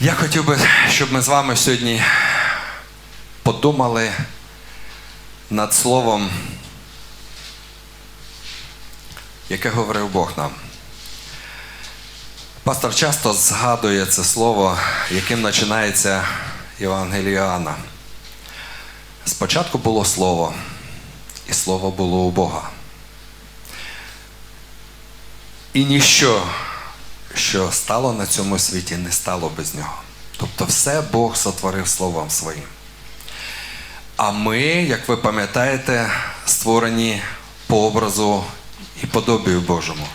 Я хотів би, щоб ми з вами сьогодні подумали над словом, яке говорив Бог нам. Пастор часто згадує це слово, яким починається Євангеліє Іоанна. Спочатку було слово, і слово було у Бога. І ніщо, що стало на цьому світі, не стало без нього. Тобто все Бог сотворив Словом Своїм. А ми, як ви пам'ятаєте, створені по образу і подобію Божому.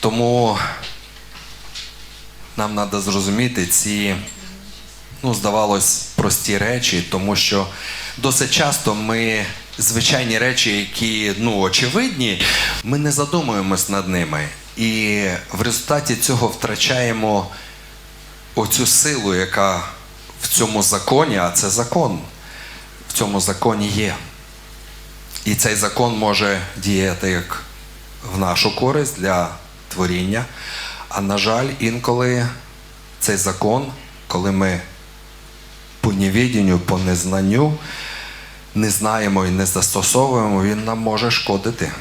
Тому нам треба зрозуміти ці, ну, здавалось, прості речі, тому що досить часто ми звичайні речі, які ну, очевидні, ми не задумуємось над ними. І в результаті цього втрачаємо оцю силу, яка в цьому законі, а це закон, в цьому законі є. І цей закон може діяти як в нашу користь для творіння. А на жаль, інколи цей закон, коли ми по невідінню, по незнанню не знаємо і не застосовуємо, він нам може шкодити.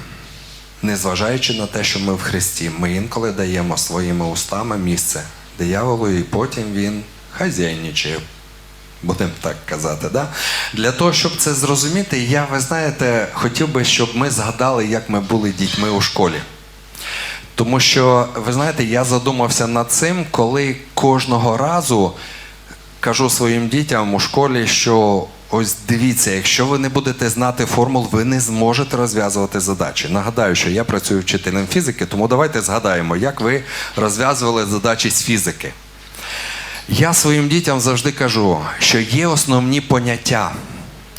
Незважаючи на те, що ми в Христі, ми інколи даємо своїми устами місце дияволу, і потім він хазяйничає, будемо так казати. Да? Для того, щоб це зрозуміти, я, ви знаєте, хотів би, щоб ми згадали, як ми були дітьми у школі. Тому що, ви знаєте, я задумався над цим, коли кожного разу кажу своїм дітям у школі, що ось дивіться, якщо ви не будете знати формул, ви не зможете розв'язувати задачі. Нагадаю, що я працюю вчителем фізики, тому давайте згадаємо, як ви розв'язували задачі з фізики. Я своїм дітям завжди кажу, що є основні поняття.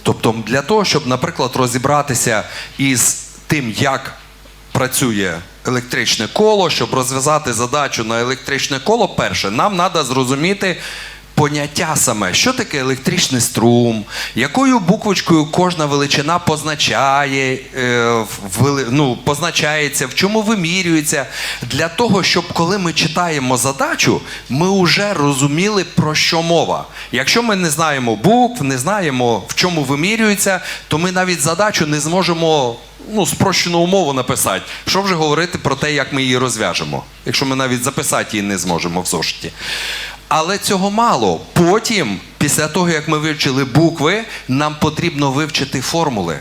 Тобто, для того, щоб, наприклад, розібратися із тим, як працює електричне коло, щоб розв'язати задачу на електричне коло, перше, нам треба зрозуміти поняття саме, що таке електричний струм, якою буквочкою кожна величина позначає, е, ну, позначається, в чому вимірюється, для того, щоб коли ми читаємо задачу, ми вже розуміли, про що мова. Якщо ми не знаємо букв, не знаємо, в чому вимірюється, то ми навіть задачу не зможемо ну, спрощену умову написати. Що вже говорити про те, як ми її розв'яжемо, якщо ми навіть записати її не зможемо в зошиті. Але цього мало. Потім, після того, як ми вивчили букви, нам потрібно вивчити формули.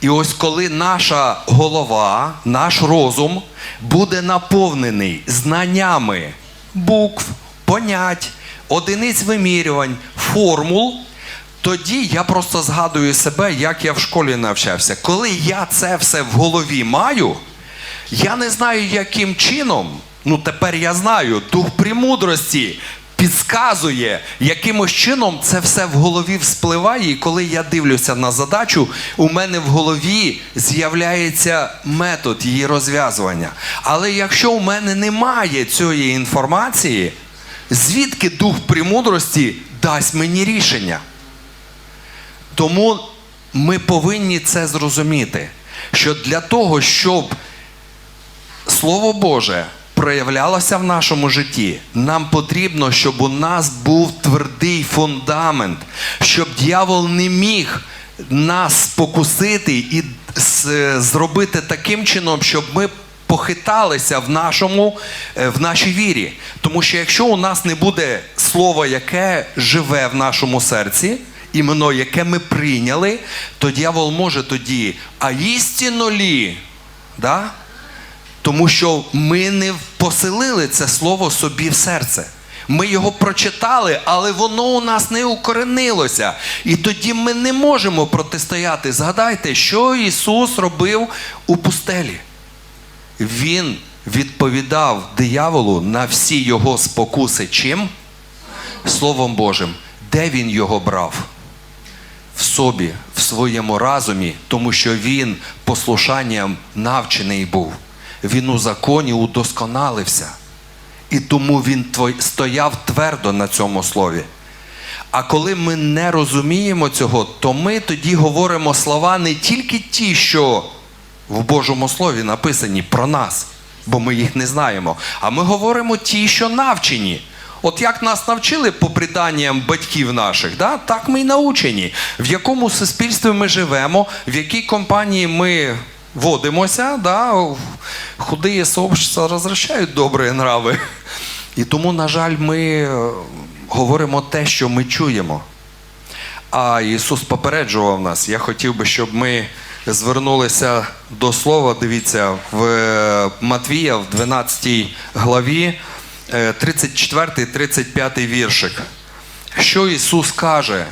І ось коли наша голова, наш розум буде наповнений знаннями букв, понять, одиниць вимірювань, формул, тоді я просто згадую себе, як я в школі навчався. Коли я це все в голові маю, я не знаю, яким чином, ну тепер я знаю, дух премудрості підказує, якимось чином це все в голові вспливає. І коли я дивлюся на задачу, у мене в голові з'являється метод її розв'язування. Але якщо у мене немає цієї інформації, звідки дух премудрості дасть мені рішення? Тому ми повинні це зрозуміти, що для того, щоб Слово Боже проявлялося в нашому житті, нам потрібно, щоб у нас був твердий фундамент, щоб дьявол не міг нас спокусити і зробити таким чином, щоб ми похиталися в, нашому, е, в нашій вірі. Тому що якщо у нас не буде слова, яке живе в нашому серці, іменно яке ми прийняли, то дьявол може тоді, а істинно лі, да? Тому що ми не поселили це слово собі в серце. Ми його прочитали, але воно у нас не укоренилося. І тоді ми не можемо протистояти. Згадайте, що Ісус робив у пустелі. Він відповідав дияволу на всі його спокуси чим? Словом Божим. Де він його брав? в собі, в своєму разумі, тому що він послушанням навчений був. Він у законі удосконалився. І тому він стояв твердо на цьому слові. А коли ми не розуміємо цього, то ми тоді говоримо слова не тільки ті, що в Божому Слові написані про нас, бо ми їх не знаємо. А ми говоримо ті, що навчені. От як нас навчили по приданням батьків наших, да? так ми й научені. В якому суспільстві ми живемо, в якій компанії ми водимося, да? худі сообщества розвращають добрі нрави. І тому, на жаль, ми е, говоримо те, що ми чуємо. А Ісус попереджував нас. Я хотів би, щоб ми звернулися до Слова. Дивіться, в е, Матвія, в 12 главі, 34-35 віршик. Що Ісус каже?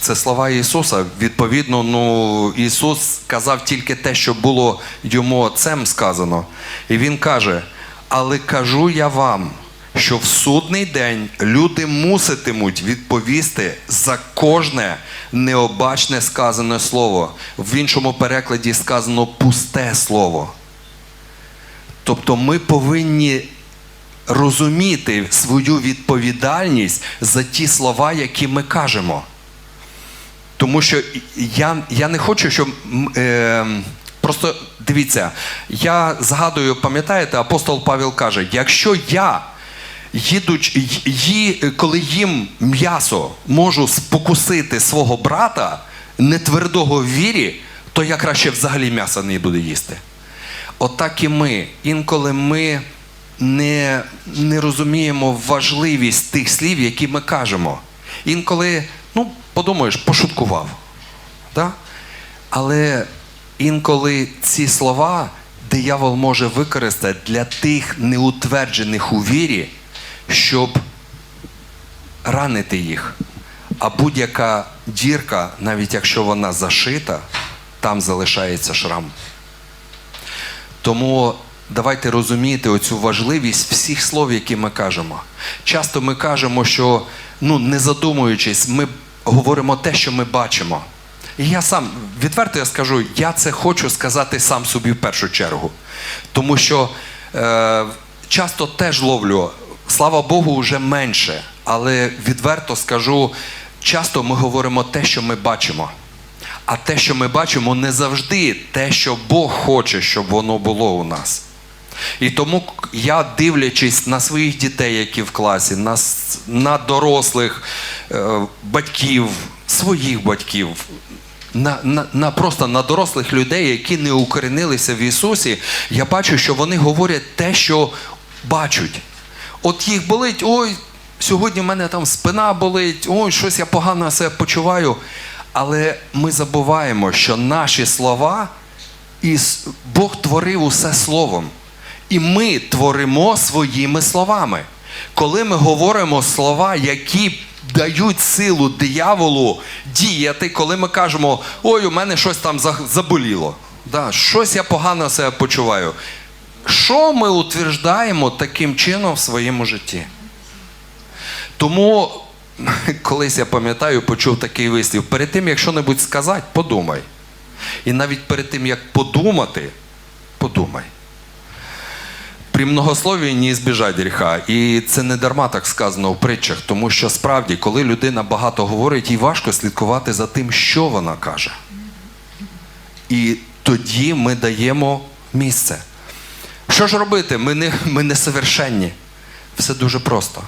Це слова Ісуса. Відповідно, ну, Ісус сказав тільки те, що було йому Отцем сказано. І Він каже: Але кажу я вам, що в судний день люди муситимуть відповісти за кожне необачне сказане слово. В іншому перекладі сказано пусте слово. Тобто ми повинні розуміти свою відповідальність за ті слова, які ми кажемо. Тому що я, я не хочу, щоб. Е, просто дивіться, я згадую, пам'ятаєте, апостол Павел каже: якщо я, їдуч, ї, коли їм м'ясо, можу спокусити свого брата, нетвердого в вірі, то я краще взагалі м'яса не буду їсти. Отак і ми. Інколи ми не, не розуміємо важливість тих слів, які ми кажемо. Інколи, ну, подумаєш, пошуткував. Да? Але інколи ці слова диявол може використати для тих неутверджених у вірі, щоб ранити їх. А будь-яка дірка, навіть якщо вона зашита, там залишається шрам. Тому давайте розуміти оцю важливість всіх слов, які ми кажемо. Часто ми кажемо, що ну, не задумуючись, ми говоримо те, що ми бачимо. І я сам, відверто я скажу, я це хочу сказати сам собі в першу чергу. Тому що е, часто теж ловлю, слава Богу, вже менше. Але відверто скажу, часто ми говоримо те, що ми бачимо. А те, що ми бачимо, не завжди те, що Бог хоче, щоб воно було у нас. І тому я, дивлячись на своїх дітей, які в класі, на, на дорослих е, батьків, своїх батьків, на, на, на просто на дорослих людей, які не укоренилися в Ісусі, я бачу, що вони говорять те, що бачать. От їх болить, ой, сьогодні в мене там спина болить, ой, щось я погано себе почуваю. Але ми забуваємо, що наші слова, і Бог творив усе словом. І ми творимо своїми словами. Коли ми говоримо слова, які дають силу дияволу діяти, коли ми кажемо, ой, у мене щось там заболіло, да, щось я погано себе почуваю. Що ми утверждаємо таким чином в своєму житті? Тому колись я пам'ятаю, почув такий вислів: перед тим, як що-небудь сказати, подумай. І навіть перед тим, як подумати, подумай. При многослові не збіжать гріха. І це не дарма так сказано в притчах, тому що справді, коли людина багато говорить, їй важко слідкувати за тим, що вона каже. І тоді ми даємо місце. Що ж робити? Ми не, ми не совершенні. Все дуже просто.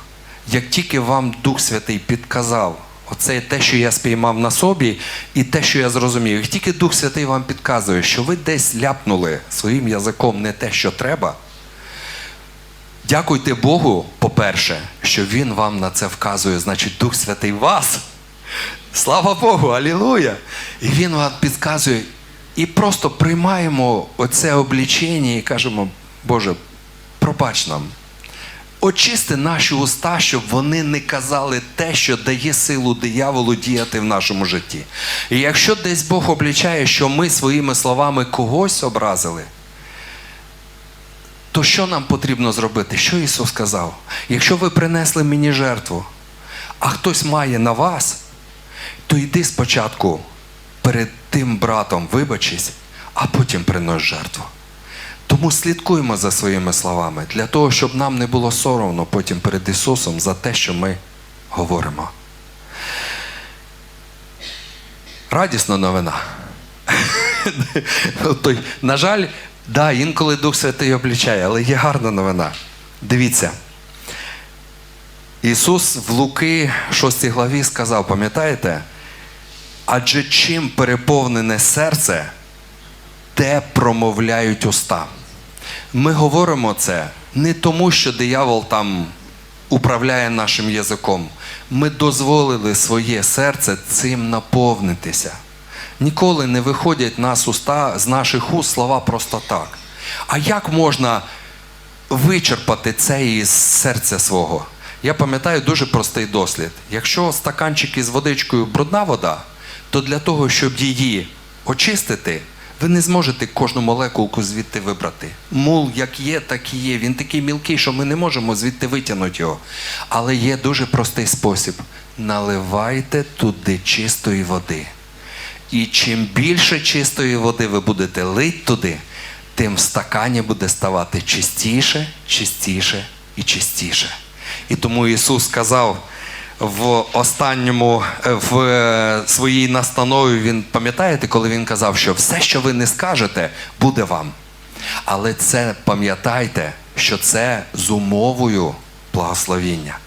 Як тільки вам Дух Святий підказав, оце те, що я спіймав на собі, і те, що я зрозумів, як тільки Дух Святий вам підказує, що ви десь ляпнули своїм язиком не те, що треба, дякуйте Богу, по-перше, що Він вам на це вказує, значить, Дух Святий вас. Слава Богу, алілуя! І Він вам підказує. І просто приймаємо оце облічення і кажемо, Боже, пробач нам. Очисти наші уста, щоб вони не казали те, що дає силу дияволу діяти в нашому житті. І якщо десь Бог облічає, що ми своїми словами когось образили, то що нам потрібно зробити? Що Ісус сказав? Якщо ви принесли мені жертву, а хтось має на вас, то йди спочатку перед тим братом, вибачись, а потім принось жертву. Тому слідкуємо за своїми словами для того, щоб нам не було соромно потім перед Ісусом за те, що ми говоримо. Радісна новина. На жаль, да, інколи Дух Святий облічає, але є гарна новина. Дивіться. Ісус в Луки 6 главі сказав, пам'ятаєте? Адже чим переповнене серце, те промовляють уста. Ми говоримо це не тому, що диявол там управляє нашим язиком. Ми дозволили своє серце цим наповнитися. Ніколи не виходять нас уста з наших уст слова просто так. А як можна вичерпати це із серця свого? Я пам'ятаю дуже простий дослід. Якщо стаканчик із водичкою брудна вода, то для того, щоб її очистити, ви не зможете кожну молекулку звідти вибрати. Мул як є, так і є. Він такий мілкий, що ми не можемо звідти витягнути його. Але є дуже простий спосіб: наливайте туди чистої води. І чим більше чистої води ви будете лить туди, тим в стакані буде ставати чистіше, чистіше і чистіше. І тому Ісус сказав в останньому е, в е, своїй настанові, він пам'ятаєте, коли він казав, що все, що ви не скажете, буде вам. Але це пам'ятайте, що це з умовою благословіння.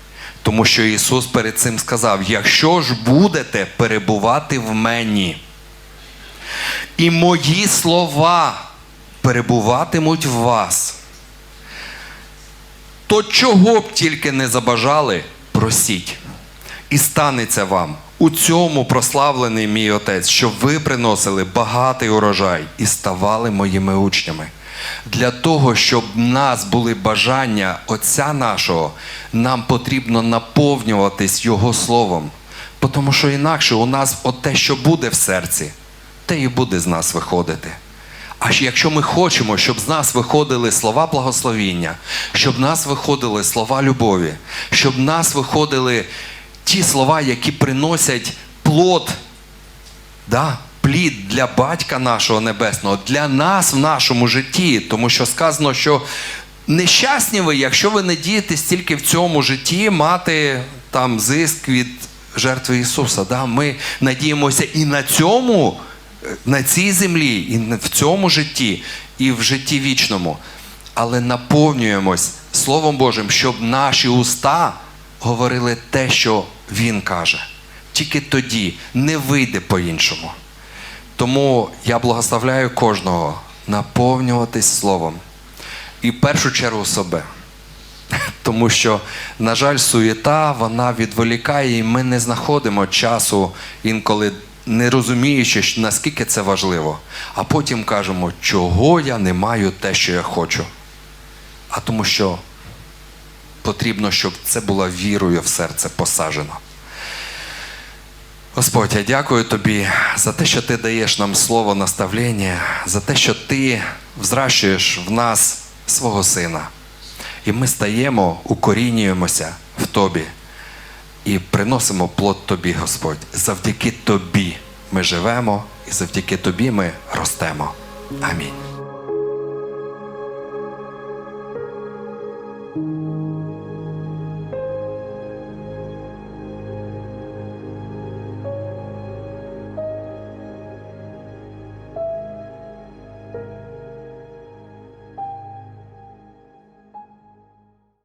Тому що Ісус перед цим сказав: якщо ж будете перебувати в мені, і мої слова перебуватимуть в вас, то чого б тільки не забажали, просіть. І станеться вам у цьому прославлений мій Отець, щоб ви приносили багатий урожай і ставали моїми учнями. Для того, щоб в нас були бажання Отця нашого, нам потрібно наповнюватись Його Словом. Тому що інакше у нас от те, що буде в серці, те і буде з нас виходити. А якщо ми хочемо, щоб з нас виходили слова благословіння, щоб нас виходили слова любові, щоб нас виходили ті слова, які приносять плод, да, плід для батька нашого небесного, для нас в нашому житті, тому що сказано, що нещасні ви, якщо ви надієтесь тільки в цьому житті мати там зиск від жертви Ісуса. Да? Ми надіємося і на цьому на цій землі, і в цьому житті, і в житті вічному. Але наповнюємось Словом Божим, щоб наші уста говорили те, що Він каже. Тільки тоді не вийде по-іншому. Тому я благословляю кожного наповнюватись Словом. І в першу чергу себе. Тому що, на жаль, суєта вона відволікає, і ми не знаходимо часу інколи не розуміючи, наскільки це важливо. А потім кажемо, чого я не маю те, що я хочу. А тому що потрібно, щоб це було вірою в серце посаджено. Господь, я дякую тобі за те, що ти даєш нам слово наставлення, за те, що ти взращуєш в нас свого сина. І ми стаємо, укорінюємося в тобі і приносимо плод тобі, Господь. Завдяки тобі ми живемо і завдяки тобі ми ростемо. Амінь.